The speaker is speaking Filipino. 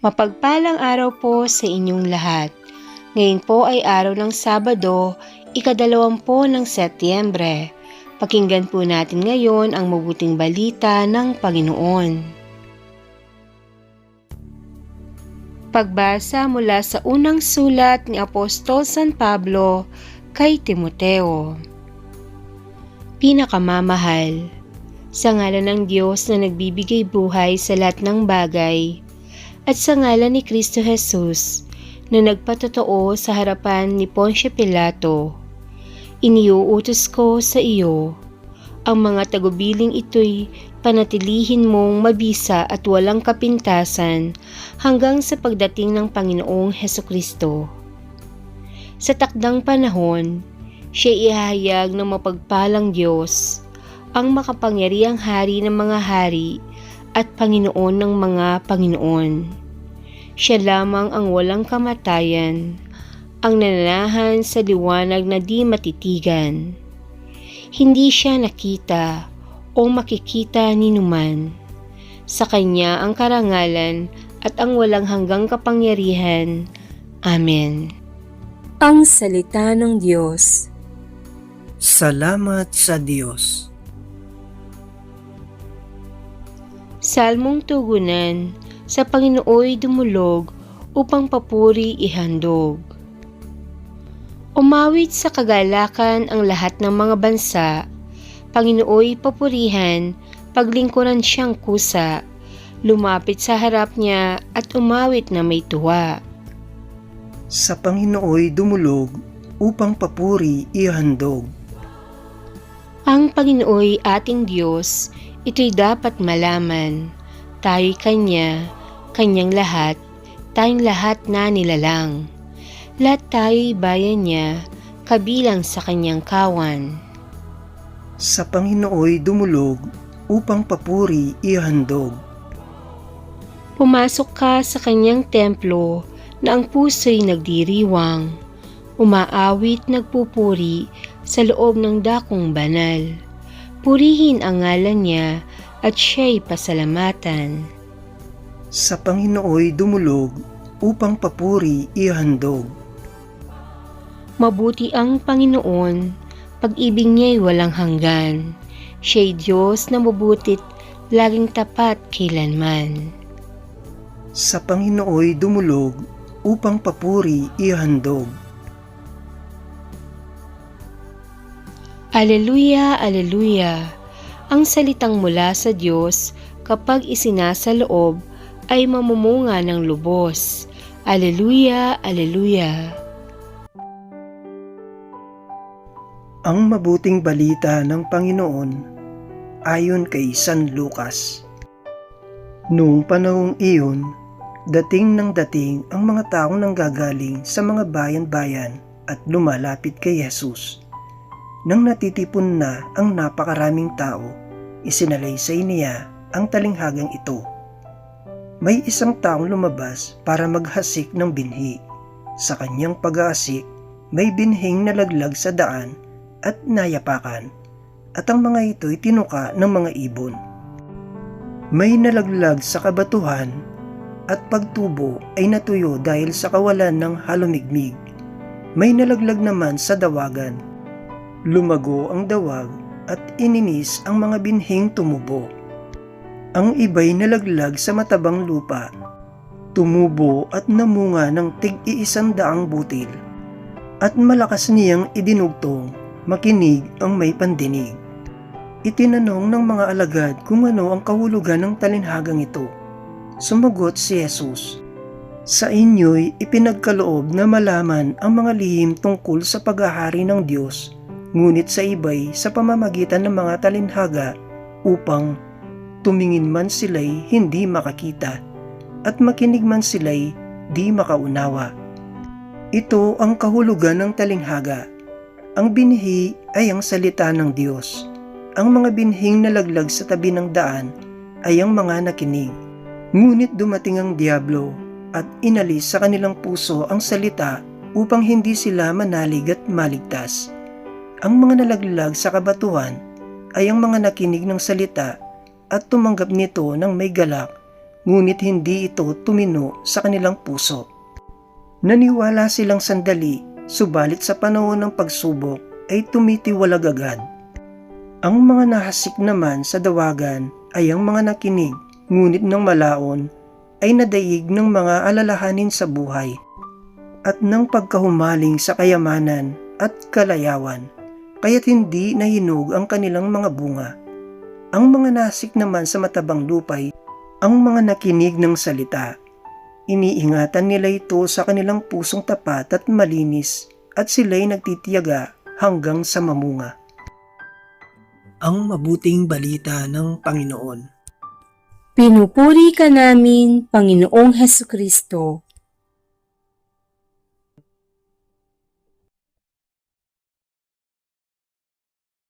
Mapagpalang araw po sa inyong lahat. Ngayon po ay araw ng Sabado, ikadalawampo ng Setyembre. Pakinggan po natin ngayon ang mabuting balita ng Panginoon. Pagbasa mula sa unang sulat ni Apostol San Pablo kay Timoteo. Pinakamamahal, sa ngalan ng Diyos na nagbibigay buhay sa lahat ng bagay, at sa ngalan ni Kristo Jesus na nagpatotoo sa harapan ni Poncio Pilato, iniuutos ko sa iyo ang mga tagubiling ito'y panatilihin mong mabisa at walang kapintasan hanggang sa pagdating ng Panginoong Heso Kristo. Sa takdang panahon, siya ihahayag ng mapagpalang Diyos, ang makapangyariang hari ng mga hari at Panginoon ng mga Panginoon. Siya lamang ang walang kamatayan, ang nananahan sa liwanag na di matitigan. Hindi siya nakita o makikita ni numan. Sa Kanya ang karangalan at ang walang hanggang kapangyarihan. Amen. Ang Salita ng Diyos Salamat sa Diyos. Salmong tugunan, sa Panginooy dumulog upang papuri ihandog. Umawit sa kagalakan ang lahat ng mga bansa, Panginooy papurihan, paglingkuran siyang kusa, lumapit sa harap niya at umawit na may tuwa. Sa Panginooy dumulog upang papuri ihandog. Ang Panginooy ating Diyos, ito'y dapat malaman. Tayo'y Kanya, Kanyang lahat, tayong lahat na nilalang. Lahat tayo'y bayan niya, kabilang sa Kanyang kawan. Sa Panginooy dumulog upang papuri ihandog. Pumasok ka sa Kanyang templo na ang puso'y nagdiriwang. Umaawit nagpupuri sa loob ng dakong banal. Purihin ang ngalan niya at siya'y pasalamatan. Sa Panginooy dumulog upang papuri ihandog. Mabuti ang Panginoon, pag-ibig niya'y walang hanggan. Siya'y Diyos na mabutit, laging tapat kailanman. Sa Panginooy dumulog upang papuri ihandog. Aleluya, Aleluya! Ang salitang mula sa Diyos kapag isinasaloob ay mamumunga ng lubos. Aleluya, Aleluya! Ang mabuting balita ng Panginoon ayon kay San Lucas. Noong panahong iyon, dating ng dating ang mga taong nanggagaling sa mga bayan-bayan at lumalapit kay Jesus. Nang natitipon na ang napakaraming tao, isinalaysay niya ang talinghagang ito. May isang taong lumabas para maghasik ng binhi. Sa kanyang pag-aasik, may binhing nalaglag sa daan at nayapakan, at ang mga ito'y tinuka ng mga ibon. May nalaglag sa kabatuhan at pagtubo ay natuyo dahil sa kawalan ng halumigmig. May nalaglag naman sa dawagan. Lumago ang dawag at ininis ang mga binhing tumubo. Ang iba'y nalaglag sa matabang lupa. Tumubo at namunga ng tig-iisandaang butil. At malakas niyang idinugtong, makinig ang may pandinig. Itinanong ng mga alagad kung ano ang kahulugan ng talinhagang ito. Sumagot si Jesus, Sa inyo'y ipinagkaloob na malaman ang mga lihim tungkol sa paghahari ng Diyos, ngunit sa iba'y sa pamamagitan ng mga talinhaga upang tumingin man sila'y hindi makakita at makinig man sila'y di makaunawa. Ito ang kahulugan ng talinghaga. Ang binhi ay ang salita ng Diyos. Ang mga binhing nalaglag sa tabi ng daan ay ang mga nakinig. Ngunit dumating ang Diablo at inalis sa kanilang puso ang salita upang hindi sila manalig at maligtas. Ang mga nalaglag sa kabatuhan ay ang mga nakinig ng salita at tumanggap nito ng may galak, ngunit hindi ito tumino sa kanilang puso. Naniwala silang sandali, subalit sa panahon ng pagsubok ay tumitiwalag agad. Ang mga nahasik naman sa dawagan ay ang mga nakinig, ngunit ng malaon ay nadaig ng mga alalahanin sa buhay at ng pagkahumaling sa kayamanan at kalayawan, kaya't hindi nahinog ang kanilang mga bunga. Ang mga nasik naman sa matabang lupay, ang mga nakinig ng salita. Iniingatan nila ito sa kanilang pusong tapat at malinis at sila'y nagtitiyaga hanggang sa mamunga. Ang mabuting balita ng Panginoon. Pinupuri ka namin, Panginoong Heso Kristo.